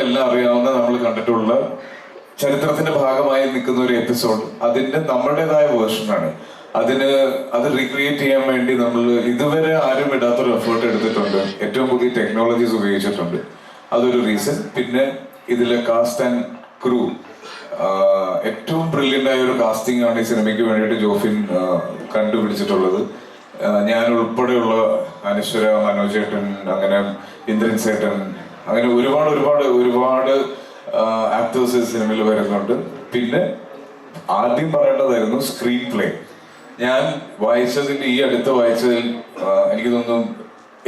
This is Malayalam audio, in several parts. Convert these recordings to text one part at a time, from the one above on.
നമുക്കെല്ലാം അറിയാവുന്ന നമ്മൾ കണ്ടിട്ടുള്ള ചരിത്രത്തിന്റെ ഭാഗമായി നിൽക്കുന്ന ഒരു എപ്പിസോഡ് അതിന്റെ നമ്മുടേതായ വേർഷനാണ് അതിന് അത് റീക്രിയേറ്റ് ചെയ്യാൻ വേണ്ടി നമ്മൾ ഇതുവരെ ആരും ഇടാത്തൊരു എഫേർട്ട് എടുത്തിട്ടുണ്ട്. ഏറ്റവും പുതിയ ടെക്നോളജീസ് ഉപയോഗിച്ചിട്ടുണ്ട്. അതൊരു റീസൺ പിന്നെ ഇതിലെ കാസ്റ്റ് ആൻഡ് ക്രൂ ഏറ്റവും ബ്രില്യന്റ് ആയ ഒരു കാസ്റ്റിംഗ് ആണ് ഈ സിനിമയ്ക്ക് വേണ്ടിയിട്ട് ജോഫിൻ കണ്ടുപിടിച്ചിട്ടുള്ളത്. ഞാൻ ഉൾപ്പെടെയുള്ള അനശ്വര മനോജ് ചേട്ടൻ അങ്ങനെ ഇന്ദ്രൻ സേട്ടൻ അങ്ങനെ ഒരുപാട് ഒരുപാട് ഒരുപാട് ആക്ടേഴ്സ് സിനിമയിൽ വരുന്നുണ്ട്. പിന്നെ ആദ്യം പറയേണ്ടതായിരുന്നു സ്ക്രീൻ പ്ലേ ഞാൻ വായിച്ചതിൽ ഈ അടുത്ത് വായിച്ചതിൽ എനിക്ക് തോന്നുന്നു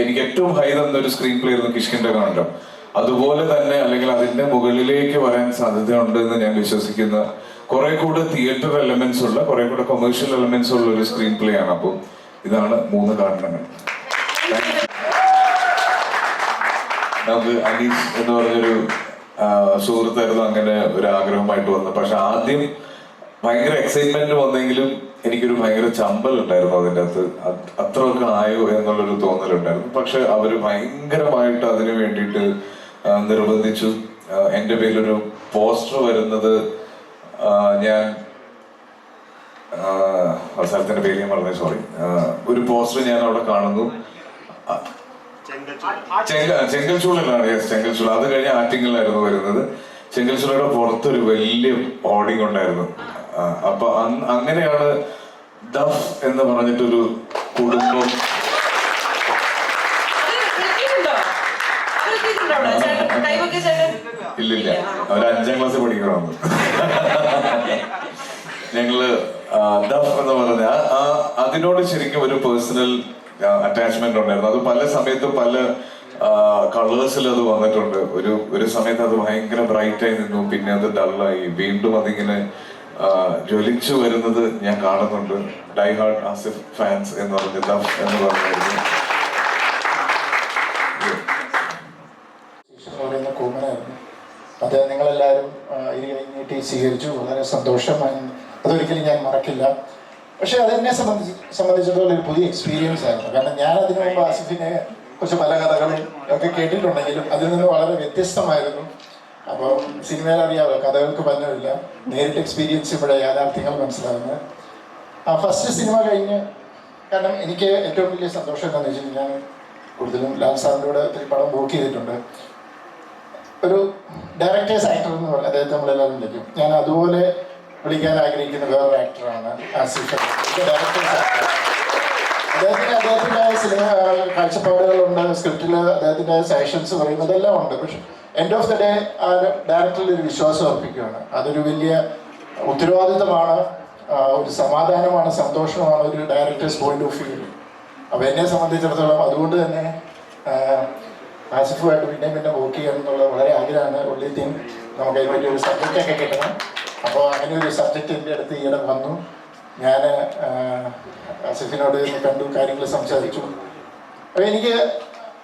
എനിക്ക് ഏറ്റവും ഹൈ തന്ന ഒരു സ്ക്രീൻ പ്ലേ ആയിരുന്നു കിഷ്കിന്റെ കാണ്ടം അതുപോലെ തന്നെ അല്ലെങ്കിൽ അതിന്റെ മുകളിലേക്ക് വരാൻ സാധ്യതയുണ്ട് എന്ന് ഞാൻ വിശ്വസിക്കുന്ന കുറെ കൂടെ തിയേറ്റർ എലമെന്റ്സ് ഉള്ള കുറെ കൂടെ കൊമേഴ്ഷ്യൽ എലമെന്റ്സ് ഉള്ള ഒരു സ്ക്രീൻ പ്ലേ ആണ്. അപ്പോൾ ഇതാണ് മൂന്ന് കാരണങ്ങൾ. നമുക്ക് അനീസ് എന്ന് പറഞ്ഞൊരു സുഹൃത്തായിരുന്നു അങ്ങനെ ഒരു ആഗ്രഹമായിട്ട് വന്നത്. പക്ഷെ ആദ്യം ഭയങ്കര എക്സൈറ്റ്മെന്റ് വന്നെങ്കിലും എനിക്കൊരു ഭയങ്കര ചമ്പൽ ഉണ്ടായിരുന്നു അതിന്റെ അകത്ത് അത് അത്രയൊക്കെ ആയോ എന്നുള്ളൊരു തോന്നലുണ്ടായിരുന്നു. പക്ഷെ അവർ ഭയങ്കരമായിട്ട് അതിന് വേണ്ടിയിട്ട് നിർബന്ധിച്ചു. എന്റെ പേരിലൊരു പോസ്റ്റർ വരുന്നത് ഞാൻ ആ, അവസാനത്തിന്റെ പേര് ഞാൻ പറഞ്ഞു സോറി ഒരു പോസ്റ്റർ ഞാൻ അവിടെ കാണുന്നു. ചെങ്ക ചെങ്കൽച്ചൂളിലാണ് യെസ് ചെങ്കൽച്ചൂൾ അത് കഴിഞ്ഞ് ആറ്റിങ്ങലായിരുന്നു വരുന്നത്. ചെങ്കൽച്ചൂളയുടെ പുറത്തൊരു വലിയ ഓഡിങ് ഉണ്ടായിരുന്നു. അപ്പൊ അങ്ങനെയാണ് ദഫ് എന്ന് പറഞ്ഞിട്ടൊരു കുടുംബം ഇല്ലില്ല. അവർ അഞ്ചാം ക്ലാസ് പഠിക്കണമെന്ന് ഞങ്ങൾ ദഫ് എന്ന് പറഞ്ഞ അതിനോട് ശരിക്കും ഒരു പേഴ്സണൽ അറ്റാച്ച്മെന്റ് ഉണ്ടായിരുന്നു അത് പല സമയത്തും പല കളേഴ്സിൽ അത് വന്നിട്ടുണ്ട്. ഒരു ഒരു സമയത്ത് അത് ഭയങ്കര ബ്രൈറ്റ് ആയി നിന്നു. പിന്നെ അത് ഡള്ളായി വീണ്ടും അതിങ്ങനെ ജ്വലിച്ചു വരുന്നത് ഞാൻ കാണുന്നുണ്ട്. ഡൈ ഹാർഡ് ആസിഫ് ഫാൻസ് എന്ന് പറഞ്ഞ എന്ന് പറഞ്ഞായിരുന്നു. നിങ്ങളെല്ലാവരും ഇത് നീട്ടി സ്വീകരിച്ചു. വളരെ സന്തോഷം. അതൊരിക്കലും ഞാൻ മറക്കില്ല. പക്ഷെ അതെന്നെ സംബന്ധിച്ച് സംബന്ധിച്ചിടത്തോളം ഒരു പുതിയ എക്സ്പീരിയൻസ് ആയിരുന്നു. കാരണം ഞാൻ അതിനു മുമ്പ് ആസിഫിനെ കുറച്ച് പല കഥകളും ഒക്കെ കേട്ടിട്ടുണ്ടെങ്കിലും അതിൽ നിന്ന് വളരെ വ്യത്യസ്തമായിരുന്നു. അപ്പം സിനിമയിൽ അറിയാമല്ലോ കഥകൾക്ക് പറഞ്ഞില്ല നേരിട്ട് എക്സ്പീരിയൻസ് ഇവിടെ യാഥാർത്ഥ്യങ്ങൾ മനസ്സിലാകുന്നത് ആ ഫസ്റ്റ് സിനിമ കഴിഞ്ഞ് കാരണം എനിക്ക് ഏറ്റവും വലിയ സന്തോഷം എന്താണെന്ന് വെച്ചിട്ടുണ്ടെങ്കിൽ ഞാൻ കൂടുതലും ലാൽ സാറിന്റെ കൂടെ ഒത്തിരി പടം ബുക്ക് ചെയ്തിട്ടുണ്ട്. ഒരു ഡയറക്ടേഴ്സ് ആക്ടർ എന്ന് പറയുന്നത് അദ്ദേഹത്തെ നമ്മളെല്ലാവരും വിളിക്കും. ഞാൻ അതുപോലെ വിളിക്കാൻ ആഗ്രഹിക്കുന്ന വേറൊരു ആക്ടറാണ് ആസിഫ് അദ്ദേഹത്തിന് അദ്ദേഹത്തിന്റെ സിനിമ കാഴ്ചപ്പാടുകളുണ്ട് സ്ക്രിപ്റ്റിൽ അദ്ദേഹത്തിന്റെ സജഷൻസ് പറയും അതെല്ലാം ഉണ്ട്. പക്ഷെ എൻഡ് ഓഫ് ദ ഡേ ആ ഡയറക്ടറിൽ ഒരു വിശ്വാസം അർപ്പിക്കുകയാണ് അതൊരു വലിയ ഉത്തരവാദിത്തമാണ് ഒരു സമാധാനമാണ് സന്തോഷമാണ് ഒരു ഡയറക്ടേഴ്സ് പോയിന്റ് ഓഫ് വ്യൂ അപ്പോൾ എന്നെ സംബന്ധിച്ചിടത്തോളം അതുകൊണ്ട് തന്നെ ആസിഫുമായിട്ട് പിന്നെയും പിന്നെ വർക്ക് ചെയ്യണം എന്നുള്ള വളരെ ആഗ്രഹമാണ്. ഒള്ളി തിങ് നമുക്ക് ഒരു സബ്ജക്റ്റ് ഒക്കെ കിട്ടണം. അപ്പോൾ അങ്ങനെ ഒരു സബ്ജക്റ്റ് എന്റെ അടുത്ത് ഈയിടെ വന്നു. ഞാൻ അസിഫിനോട് കണ്ടു കാര്യങ്ങൾ സംസാരിച്ചു. അപ്പോൾ എനിക്ക്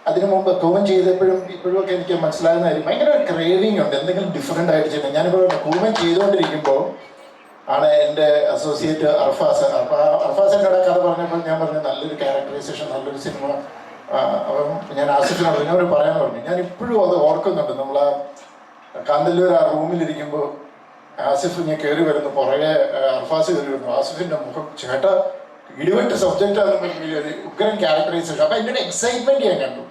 അതിനു മുമ്പ് കൂമൻ ചെയ്തപ്പോഴും ഇപ്പോഴും ഒക്കെ എനിക്ക് മനസ്സിലാകുന്ന കാര്യം ഭയങ്കര ഒരു ക്രേവിങ് ഉണ്ട്. എന്തെങ്കിലും ഡിഫറെന്റ് ആയിട്ട് ചെയ്യണം ഞാനിപ്പോൾ കൂമൻ ചെയ്തുകൊണ്ടിരിക്കുമ്പോൾ ആണ് എന്റെ അസോസിയേറ്റ് അർഫാസ് അർഫ അർഫാസ് എന്നോട് കഥ പറഞ്ഞപ്പോൾ ഞാൻ പറഞ്ഞു നല്ലൊരു ക്യാരക്ടറൈസേഷൻ നല്ലൊരു സിനിമ അപ്പം ഞാൻ ആസിഫിനോട് എന്നോട് പറയാൻ പറഞ്ഞു. ഞാൻ ഇപ്പോഴും അത് ഓർക്കുന്നുണ്ട്. നമ്മൾ ആ കാന്തല്ലൂർ ആ റൂമിലിരിക്കുമ്പോൾ ആസിഫ് ഇങ്ങനെ കയറി വരുന്നു. പുറകെ അർഫാസ് കയറി വരുന്നു. ആസിഫിന്റെ മുഖം ചേട്ടാ ഇടിവെട്ട് സബ്ജക്റ്റ് ആണെന്നുണ്ടെങ്കിൽ ഉഗ്രൻ ക്യാരക്ടറൈസേഷൻ അപ്പൊ അതിന്റെ ഒരു എക്സൈറ്റ്മെന്റ് ഞാൻ കണ്ടു.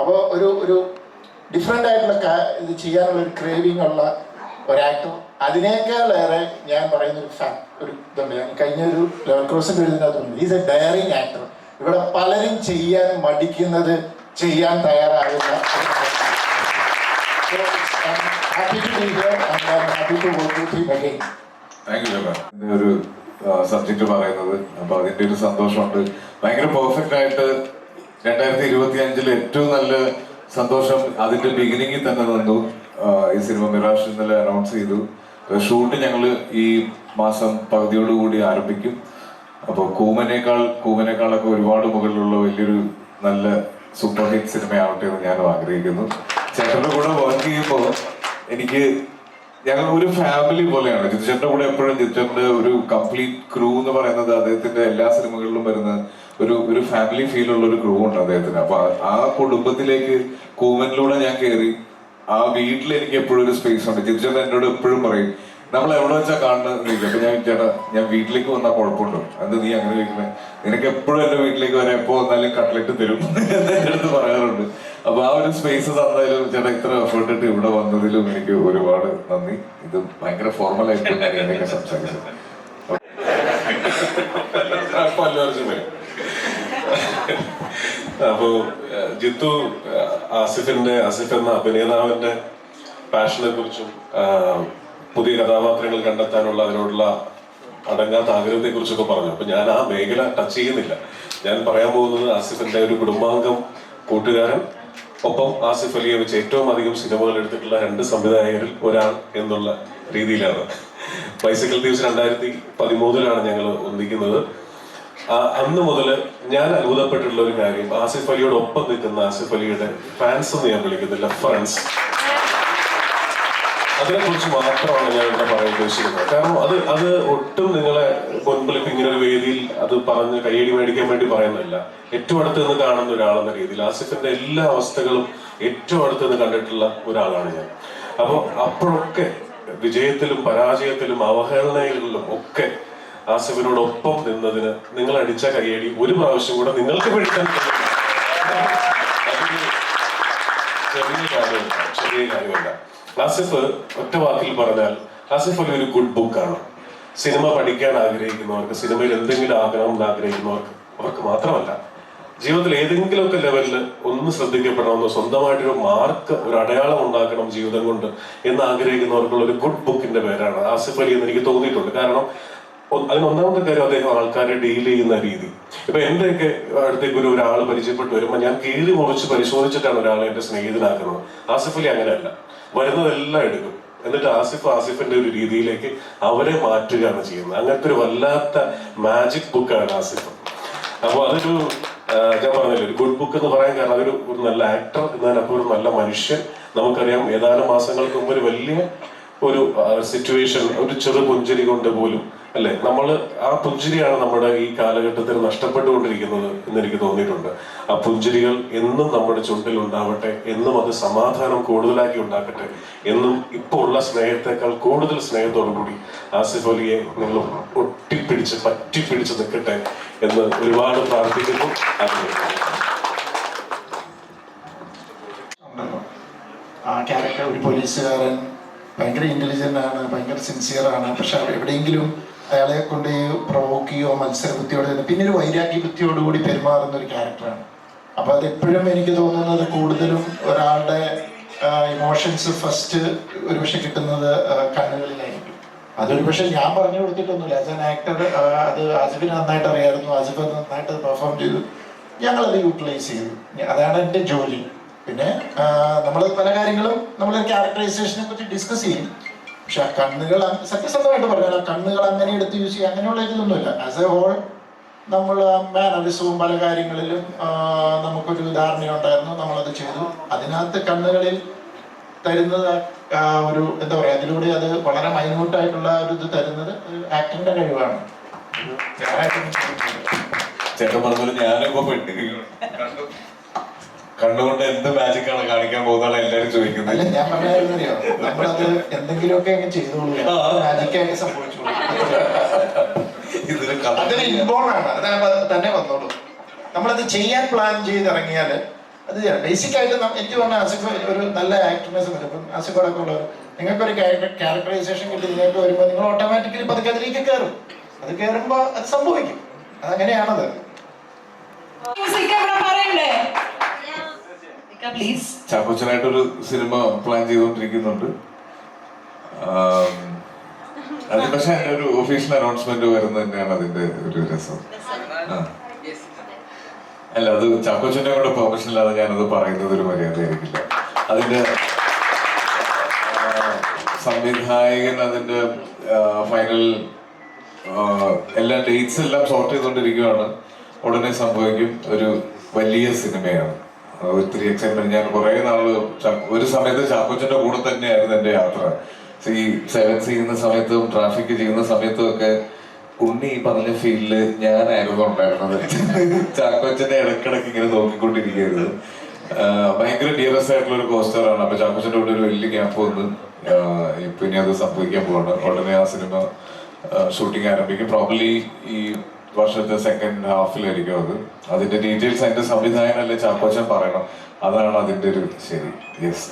അപ്പോൾ ഒരു ഒരു ഡിഫറെന്റ് ആയിട്ടുള്ള ഇത് ചെയ്യാനുള്ള ഒരു ക്രേവിംഗ് ഉള്ള ഒരാക്ടർ അതിനേക്കാളേറെ ഞാൻ പറയുന്ന ഒരു ഫാൻ ഒരു ഇതുണ്ട്. ഞാൻ കഴിഞ്ഞ ഒരു ലെവൽ ക്രോസിന്റെ എഴുതിനകത്തുണ്ട് ഈസ് എ ഡയറിങ് ആക്ടർ ഇവിടെ പലരും ചെയ്യാൻ മടിക്കുന്നത് ചെയ്യാൻ തയ്യാറാകുന്ന happy to be here and I happy to work with him again thank you ഇതിന്റെ ഒരു സബ്ജക്ട് പറയുന്നത്. അപ്പൊ അതിന്റെ ഒരു സന്തോഷമുണ്ട്. ഭയങ്കര പെർഫെക്റ്റ് ആയിട്ട് രണ്ടായിരത്തി ഇരുപത്തി അഞ്ചിൽ ഏറ്റവും നല്ല സന്തോഷം അതിന്റെ ബിഗിനിങ്ങിൽ തന്നെ തന്നു ഈ സിനിമ മിറാഷ് ഇന്നലെ അനൗൺസ് ചെയ്തു. ഷൂട്ട് ഞങ്ങൾ ഈ മാസം പകുതിയോടുകൂടി ആരംഭിക്കും. അപ്പോൾ കൂമനേക്കാൾ കൂമനേക്കാളൊക്കെ ഒരുപാട് മുകളിലുള്ള വലിയൊരു നല്ല സൂപ്പർ ഹിറ്റ് സിനിമയാവട്ടെ എന്ന് ഞാനും ആഗ്രഹിക്കുന്നു. ചേട്ടന്റെ കൂടെ വർക്ക് ചെയ്യുമ്പോൾ എനിക്ക് ഞങ്ങൾ ഒരു ഫാമിലി പോലെയാണ്. ജിത്തുചേട്ടന്റെ കൂടെ എപ്പോഴും ജിത്തുചേട്ടന്റെ ഒരു കംപ്ലീറ്റ് ക്രൂ എന്ന് പറയുന്നത് അദ്ദേഹത്തിന്റെ എല്ലാ സിനിമകളിലും വരുന്ന ഒരു ഒരു ഫാമിലി ഫീൽ ഉള്ള ഒരു ക്രൂ ഉണ്ട് അദ്ദേഹത്തിന്. അപ്പൊ ആ- കുടുംബത്തിലേക്ക് കൂമനിലൂടെ ഞാൻ കയറി ആ വീട്ടിൽ എനിക്ക് എപ്പോഴും ഒരു സ്പേസ് ഉണ്ട്. ജിത്ചേട്ടൻ എന്നോട് എപ്പോഴും പറയും നമ്മൾ എവിടെ വെച്ചാ കാണുന്നത് അപ്പൊ ഞാൻ ചേട്ടാ ഞാൻ വീട്ടിലേക്ക് വന്നാൽ കുഴപ്പമുണ്ടോ? അത് നീ അങ്ങനെ വീട്ടിലെ നിനക്ക് എപ്പോഴും എന്റെ വീട്ടിലേക്ക് വരാൻ എപ്പോ വന്നാലും കട്ട്ലറ്റ് തരും എന്റെ അടുത്ത് പറയാറുണ്ട്. അപ്പൊ ആ ഒരു സ്പേസ് തന്നാലും ചേട്ടാ ഇത്ര എഫേർട്ട് ഇട്ട് ഇവിടെ വന്നതിലും എനിക്ക് ഒരുപാട് നന്ദി. ഇത് ഭയങ്കര ഫോർമൽ ആയിട്ട് ഞാൻ ഇതിനൊക്കെ സംസാരിച്ചത്. അപ്പൊ വരും ജിത്തു ആസിഫിന്റെ ആസിഫ് എന്ന അഭിനേതാവിന്റെ പാഷനെ കുറിച്ചും പുതിയ കഥാപാത്രങ്ങൾ കണ്ടെത്താനുള്ള അതിനോടുള്ള അടങ്ങാത്ത ആഗ്രഹത്തെ കുറിച്ചൊക്കെ പറഞ്ഞു. അപ്പൊ ഞാൻ ആ മേഖല ടച്ച് ചെയ്യുന്നില്ല. ഞാൻ പറയാൻ പോകുന്നത് ആസിഫിന്റെ ഒരു കുടുംബാംഗം കൂട്ടുകാരൻ ഒപ്പം ആസിഫ് അലിയെ വെച്ച് ഏറ്റവും അധികം സിനിമകൾ എടുത്തിട്ടുള്ള രണ്ട് സംവിധായകരിൽ ഒരാൾ എന്നുള്ള രീതിയിലാണ്. ബൈസിക്കൽ ദിവസം രണ്ടായിരത്തി പതിമൂന്നിലാണ് ഞങ്ങൾ ഒന്നിക്കുന്നത്. അന്ന് മുതൽ ഞാൻ അത്ഭുതപ്പെട്ടിട്ടുള്ള ഒരു കാര്യം ആസിഫ് അലിയോടൊപ്പം നിൽക്കുന്ന ആസിഫ് അലിയുടെ ഫാൻസ് എന്ന് ഞാൻ വിളിക്കുന്നില്ല ഫ്രണ്ട്സ് അതിനെ കുറിച്ച് മാത്രമാണ് ഞാൻ ഇവിടെ പറയാൻ ഉദ്ദേശിക്കുന്നത്. കാരണം അത് അത് ഒട്ടും നിങ്ങളെ മുൻപിൽ ഇപ്പൊ ഇങ്ങനെ ഒരു വേദിയിൽ അത് പറഞ്ഞ് കയ്യടി മേടിക്കാൻ വേണ്ടി പറയുന്നില്ല ഏറ്റവും അടുത്ത് നിന്ന് കാണുന്ന ഒരാളെന്ന രീതിയിൽ ആസിഫിന്റെ എല്ലാ അവസ്ഥകളും ഏറ്റവും അടുത്ത് നിന്ന് കണ്ടിട്ടുള്ള ഒരാളാണ് ഞാൻ. അപ്പോൾ അപ്പോഴൊക്കെ വിജയത്തിലും പരാജയത്തിലും അവഹേളനകളിലും ഒക്കെ ആസിഫിനോടൊപ്പം നിന്നതിന് നിങ്ങൾ അടിച്ച കയ്യടി ഒരു പ്രാവശ്യം കൂടെ നിങ്ങൾക്ക് പിടിക്കാൻ ചെറിയ കാര്യമല്ല ചെറിയ കാര്യമല്ല. ആസിഫ് ഒറ്റ വാക്കിൽ പറഞ്ഞാൽ ആസിഫ് അലി ഒരു ഗുഡ് ബുക്കാണ് സിനിമ പഠിക്കാൻ ആഗ്രഹിക്കുന്നവർക്ക് സിനിമയിൽ എന്തെങ്കിലും ആഗ്രഹം എന്ന് ആഗ്രഹിക്കുന്നവർക്ക് അവർക്ക് മാത്രമല്ല ജീവിതത്തിൽ ഏതെങ്കിലുമൊക്കെ ലെവലിൽ ഒന്ന് ശ്രദ്ധിക്കപ്പെടണമെന്ന് സ്വന്തമായിട്ടൊരു മാർക്ക് ഒരു അടയാളം ഉണ്ടാക്കണം ജീവിതം കൊണ്ട് എന്ന് ആഗ്രഹിക്കുന്നവർക്കുള്ള ഒരു ഗുഡ് ബുക്കിന്റെ പേരാണ് ആസിഫ് അലി എന്ന് എനിക്ക് തോന്നിയിട്ടുണ്ട്. കാരണം അതിന് ഒന്നാമത്തെ കാര്യം അദ്ദേഹം ആൾക്കാരെ ഡീൽ ചെയ്യുന്ന രീതി. ഇപ്പൊ എന്റെയൊക്കെ അടുത്തേക്ക് ഒരു ഒരാൾ പരിചയപ്പെട്ട് വരുമ്പോൾ ഞാൻ കീഴി മുറിച്ച് പരിശോധിച്ചിട്ടാണ് ഒരാളെ എന്റെ സ്നേഹിതനാക്കുന്നത്. ആസിഫ് അലി അങ്ങനെയല്ല. വരുന്നതെല്ലാം എടുക്കും. എന്നിട്ട് ആസിഫ് ആസിഫിന്റെ ഒരു രീതിയിലേക്ക് അവരെ മാറ്റുകയാണ് ചെയ്യുന്നത്. അങ്ങനത്തെ ഒരു വല്ലാത്ത മാജിക് ബുക്കാണ് ആസിഫ്. അപ്പൊ അതൊരു ഞാൻ പറഞ്ഞില്ല ഒരു ഗുഡ് ബുക്ക് എന്ന് പറയാൻ കാരണം അതൊരു ഒരു നല്ല ആക്ടർ എന്നതിനപ്പോ ഒരു നല്ല മനുഷ്യൻ. നമുക്കറിയാം ഏതാനും മാസങ്ങൾക്ക് മുമ്പ് ഒരു വലിയ ഒരു സിറ്റുവേഷൻ ഒരു ചെറു പുഞ്ചിരി കൊണ്ട് പോലും അല്ലെ? നമ്മൾ ആ പുഞ്ചിരിയാണ് നമ്മുടെ ഈ കാലഘട്ടത്തിൽ നഷ്ടപ്പെട്ടുകൊണ്ടിരിക്കുന്നത് എന്ന് എനിക്ക് തോന്നിയിട്ടുണ്ട്. ആ പുഞ്ചിരികൾ എന്നും നമ്മുടെ ചുണ്ടിൽ ഉണ്ടാവട്ടെ എന്നും അത് സമാധാനം കൂടുതലാക്കി ഉണ്ടാക്കട്ടെ എന്നും ഇപ്പോൾ ഉള്ള സ്നേഹത്തെക്കാൾ കൂടുതൽ സ്നേഹത്തോടുകൂടി ആസിഫ് അലിയെ നിങ്ങൾ ഒട്ടിപ്പിടിച്ച് പറ്റിപ്പിടിച്ച് നിൽക്കട്ടെ എന്ന് ഒരുപാട് പ്രാർത്ഥിക്കുന്നു. ആ ക്യാരക്ടർ ഒരു പോലീസുകാരൻ ഭയങ്കര ഇന്റലിജന്റ് ആണ് ഭയങ്കര സിൻസിയർ ആണ്. പക്ഷെ എവിടെയെങ്കിലും അയാളെ കൊണ്ട് പ്രൊവോക്ക് ചെയ്യോ മത്സര ബുദ്ധിയോടെ പിന്നെ ഒരു വൈരാഗ്യ ബുദ്ധിയോടുകൂടി പെരുമാറുന്ന ഒരു ക്യാരക്ടറാണ് അപ്പൊ അത് എപ്പോഴും എനിക്ക് തോന്നുന്നത് കൂടുതലും ഒരാളുടെ ഇമോഷൻസ് ഫസ്റ്റ് ഒരുപക്ഷെ കിട്ടുന്നത് കണ്ണുകളിലായിരിക്കും. അതൊരു പക്ഷെ ഞാൻ പറഞ്ഞു കൊടുത്തിട്ടൊന്നുമില്ല. ആസ് ആൻ ആക്ടർ അത് ആസിഫിന് നന്നായിട്ട് അറിയായിരുന്നു. ആസിഫ് അത് നന്നായിട്ട് പെർഫോം ചെയ്തു. ഞങ്ങൾ ഞങ്ങളത് യൂട്ടിലൈസ് ചെയ്തു. അതാണ് എന്റെ ജോലി. പിന്നെ നമ്മൾ പല കാര്യങ്ങളും നമ്മൾ ക്യാരക്ടറൈസേഷനെ കുറിച്ച് ഡിസ്കസ് ചെയ്യും. പക്ഷെ ആ കണ്ണുകൾ സത്യസന്ധമായിട്ട് പറഞ്ഞാൽ ആ കണ്ണുകൾ അങ്ങനെ എടുത്ത് യൂസ് ചെയ്യുക അങ്ങനെയുള്ള ഇതൊന്നുമില്ല. ആസ് എ ഹോൾ നമ്മൾ മാനറിസവും പല കാര്യങ്ങളിലും നമുക്കൊരു ധാരണയുണ്ടായിരുന്നു നമ്മളത് ചെയ്തു. അതിനകത്ത് കണ്ണുകളിൽ തരുന്നത് ഒരു എന്താ പറയാ അതിലൂടെ അത് വളരെ മൈന്യൂട്ടായിട്ടുള്ള ഒരു ഇത് തരുന്നത് ആക്ടിന്റെ കഴിവാണ്. ചേട്ടൻ പറഞ്ഞൊരു ഞാനിപ്പോ പെട്ട് കണ്ണുകൊണ്ട് എന്ത് മാജിക് ആണ് കാണിക്കാൻ പോകുന്നതാണ് എല്ലാരും ചോദിക്കുന്നത്. അല്ല ഞാൻ പറഞ്ഞായിരുന്നറിയോ നമ്മളത് എന്തെങ്കിലുമൊക്കെ അങ്ങ് ചെയ്തോളൂ. മാജിക്കായിട്ട് സംഭവിച്ചോളൂ. ഇതിന് കഥ അതൊരു ഇൻബോൺ ആണ്. അത് തന്നെ വന്നോളൂ. നമ്മളത് ചെയ്യാൻ പ്ലാൻ ചെയ്ത് ഇറങ്ങിയാൽ അത് ബേസിക് ആയിട്ട് എനിക്ക് പറഞ്ഞ ആസിഫ് ഒരു നല്ല ആക്ടറിനെ ഇപ്പം ആസിഫ് അടക്കം ഉള്ളവർ നിങ്ങൾക്കൊരു ക്യാരക്ടറൈസേഷൻ കിട്ടി നിങ്ങൾക്ക് വരുമ്പോൾ നിങ്ങൾ ഓട്ടോമാറ്റിക്കലി പതുക്കെ അതിലേക്ക് കയറും അത് കയറുമ്പോൾ അത് സംഭവിക്കും. അതങ്ങനെയാണത്. മ്യൂസിക് എവിടെ പറയണ്ടേ? പ്ലീസ് ചാക്കോച്ചനായിട്ടൊരു സിനിമ പ്ലാൻ ചെയ്തുകൊണ്ടിരിക്കുന്നുണ്ട് അതിന് അത് പക്ഷെ ഒരു ഒഫീഷ്യൽ അനൗൺസ്മെന്റ് വരുന്നത് തന്നെയാണ് അതിന്റെ ഒരു രസം. അല്ല അത് ചാക്കോച്ചന്റെ കൂടെ പെർമിഷൻ ഇല്ലാതെ ഞാനത് പറയുന്നത് ഒരു മര്യാദയായിരിക്കില്ല അതിന്റെ സംവിധായകൻ അതിന്റെ ഫൈനൽ എല്ലാ ഡേറ്റ്സ് എല്ലാം സോർട്ട് ചെയ്തുകൊണ്ടിരിക്കുകയാണ് ഉടനെ സംഭവിക്കും ഒരു വലിയ സിനിമയാണ്. ഒത്തിരി എക്സൈറ്റ്മെന്റ് ഞാൻ കുറെ നാൾ ഒരു സമയത്ത് ചാക്കോച്ചന്റെ കൂടെ തന്നെയായിരുന്നു എന്റെ യാത്ര. ഈ സെവൻ ചെയ്യുന്ന സമയത്തും ട്രാഫിക് ചെയ്യുന്ന സമയത്തും ഒക്കെ ഉണ്ണി ഈ പറഞ്ഞ ഫീൽഡിൽ ഞാനായിരുന്നു ഉണ്ടായിരുന്നത്. ചാക്കോച്ചനെ ഇടക്കിടക്ക് ഇങ്ങനെ നോക്കിക്കൊണ്ടിരിക്കുകയായിരുന്നു. ഭയങ്കര ഡിയറസ്റ്റ് ആയിട്ടുള്ള ഒരു കോസ്റ്ററാണ് അപ്പൊ ചാക്കോച്ചന്റെ കൂടെ ഒരു വലിയ ഗ്യാപ്പ് വന്ന്. ഇപ്പൊ ഇനി അത് സംഭവിക്കാൻ പോവാണ്. ഉടനെ ആ സിനിമ ഷൂട്ടിംഗ് ആരംഭിക്കും. പ്രോബ്ലി ഈ വർഷത്തെ സെക്കൻഡ് ഹാഫിലായിരിക്കും അത്. അതിന്റെ ഡീറ്റെയിൽസ് അതിന്റെ സംവിധായകനല്ലേ ചാക്കോച്ചൻ പറയണം. അതാണ് അതിന്റെ ഒരു ശരി. യെസ്